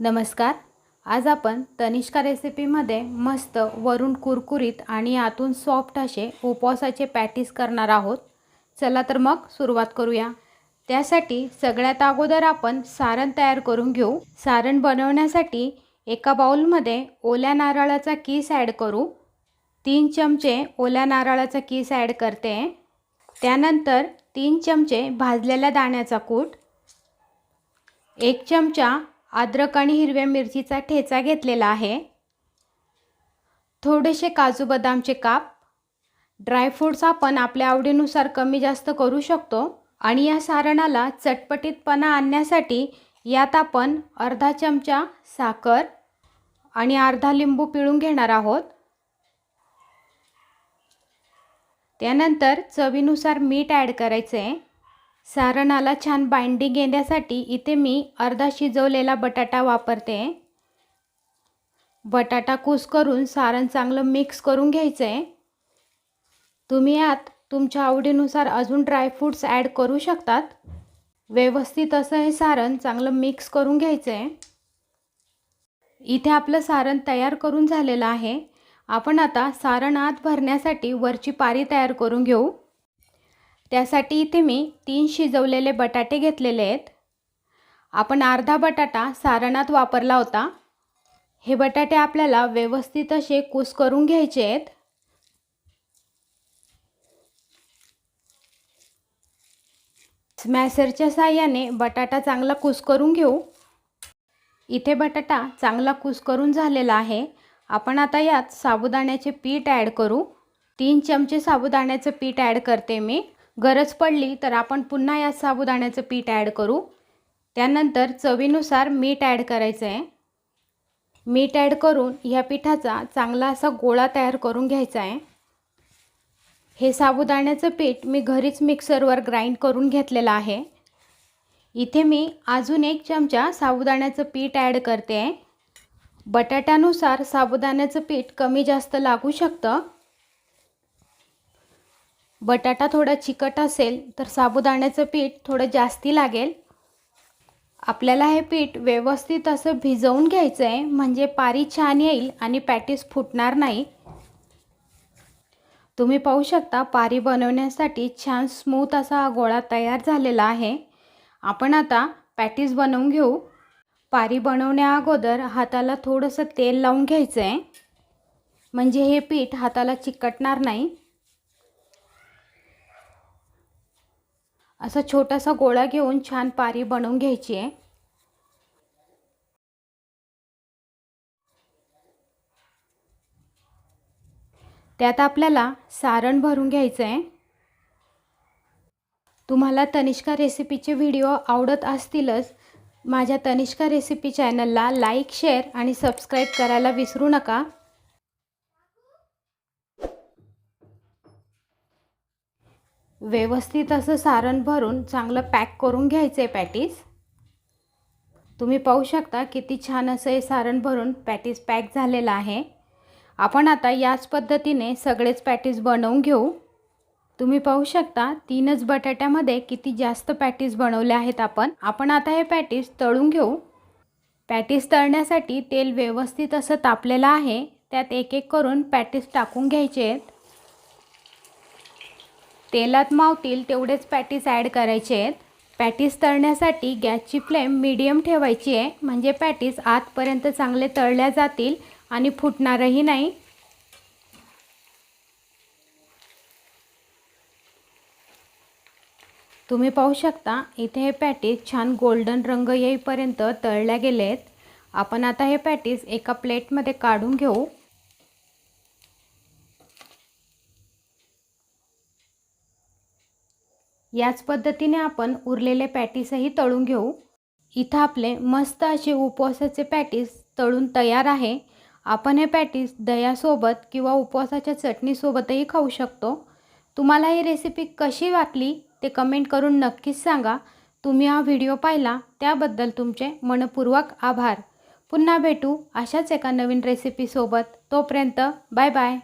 नमस्कार. आज आपण तनिष्का रेसिपीमध्ये मस्त वरून कुरकुरीत आणि आतून सॉफ्ट असे उपवासाचे पॅटीस करणार आहोत. चला तर मग सुरुवात करूया. त्यासाठी सगळ्यात अगोदर आपण सारण तयार करून घेऊ. सारण बनवण्यासाठी एका बाउलमध्ये ओल्या नारळाचा किस ॲड करू. तीन चमचे ओल्या नारळाचा किस ॲड करते. त्यानंतर तीन चमचे भाजलेल्या दाण्याचा कूट. एक चमचा अद्रक आणि हिरव्या मिरचीचा ठेचा घेतलेला आहे. थोडेसे काजू बदामचे काप. ड्रायफ्रूट्स आपण आपल्या आवडीनुसार कमी जास्त करू शकतो आणि या सारणाला चटपटीतपणा आणण्यासाठी यात आपण अर्धा चमचा साखर आणि अर्धा लिंबू पिळून घेणार आहोत. त्यानंतर चवीनुसार मीठ ॲड करायचं. आहे सारणाला छान बाइंडिंग येण्यासाठी इथे मी अर्धा शिजवलेला बटाटा वापरते. बटाटा कूस करून सारण चांगलं मिक्स करून घ्यायचं आहे तुम्ही यात तुमच्या आवडीनुसार अजून ड्रायफ्रूट्स ॲड करू शकतात. व्यवस्थित असं हे सारण चांगलं मिक्स करून घ्यायचं आहे इथे आपलं सारण तयार करून झालेलं आहे. आपण आता सारण आत भरण्यासाठी वरची पारी तयार करून घेऊ. त्यासाठी इथे मी तीन शिजवलेले बटाटे घेतलेले आहेत. आपण अर्धा बटाटा सारणात वापरला होता. हे बटाटे आपल्याला व्यवस्थित असे कूस करून घ्यायचे आहेत. स्मॅसरच्या साह्याने बटाटा चांगला कूस करून घेऊ. इथे बटाटा चांगला कूस करून झालेला आहे. आपण आता यात साबुदाण्याचे पीठ ॲड करू. तीन चमचे साबुदाण्याचं पीठ ॲड करते मी. गरज पडली तर आपण पुन्हा यात साबुदाण्याचं पीठ ॲड करू. त्यानंतर चवीनुसार मीठ ॲड करायचं आहे. मीठ ॲड करून ह्या पिठाचा चांगला असा गोळा तयार करून घ्यायचा आहे. हे साबुदाण्याचं पीठ मी घरीच मिक्सरवर ग्राइंड करून घेतलेलं आहे. इथे मी अजून एक चमचा साबुदाण्याचं पीठ ॲड करते. आहे बटाट्यानुसार साबुदाण्याचं पीठ कमी जास्त लागू शकतं. बटाटा थोडा चिकट असेल तर साबुदाण्याचं पीठ थोडं जास्ती लागेल. आपल्याला हे पीठ व्यवस्थित असं भिजवून घ्यायचं आहे म्हणजे पारी छान येईल आणि पॅटीस फुटणार नाही. तुम्ही पाहू शकता पारी बनवण्यासाठी छान स्मूथ असा हा गोळा तयार झालेला आहे. आपण आता पॅटीस बनवून घेऊ. पारी बनवण्या अगोदर हाताला थोडंसं तेल लावून घ्यायचं आहे म्हणजे हे पीठ हाताला चिकटणार नाही. असा छोटासा गोळा घेऊन छान पारी बनवून घ्यायची आहे. त्यात आपल्याला सारण भरून घ्यायचं आहे तुम्हाला तनिष्का रेसिपीचे व्हिडिओ आवडत असतीलच माझ्या तनिष्का रेसिपी चॅनलला लाईक शेअर आणि सबस्क्राईब करायला विसरू नका. व्यवस्थित असं सारण भरून चांगलं पॅक करून घ्यायचं आहे पॅटीस. तुम्ही पाहू शकता किती छान असं हे सारण भरून पॅटीस पॅक झालेलं आहे. आपण आता याच पद्धतीने सगळेच पॅटीस बनवून घेऊ. तुम्ही पाहू शकता तीनच बटाट्यामध्ये किती जास्त पॅटीस बनवले आहेत आपण. आपण आता हे पॅटीस तळून घेऊ. पॅटीस तळण्यासाठी तेल व्यवस्थित असं तापलेलं आहे. त्यात एक एक करून पॅटीस टाकून घ्यायचे आहेत. तेलात मावतील तेवढेच पॅटीस ॲड करायचे आहेत. पॅटीस तळण्यासाठी गॅसची फ्लेम मीडियम ठेवायची आहे. म्हणजे पॅटीस आतपर्यंत चांगले तळल्या जातील आणि फुटणारही नाही. तुम्ही पाहू शकता इथे हे पॅटीस छान गोल्डन रंग येईपर्यंत तळल्या गेले आहेत आपण आता हे पॅटीस एका प्लेटमध्ये काढून घेऊ. याच पद्धतीने आपण उरलेले पॅटीसही तळून घेऊ. इथं आपले मस्त असे उपवासाचे पॅटीस तळून तयार आहे. आपण हे पॅटीस दह्यासोबत किंवा उपवासाच्या चटणीसोबतही खाऊ शकतो. तुम्हाला ही रेसिपी कशी वाटली ते कमेंट करून नक्कीच सांगा. तुम्ही हा व्हिडिओ पाहिला त्याबद्दल तुमचे मनपूर्वक आभार. पुन्हा भेटू अशाच एका नवीन रेसिपीसोबत तोपर्यंत बाय बाय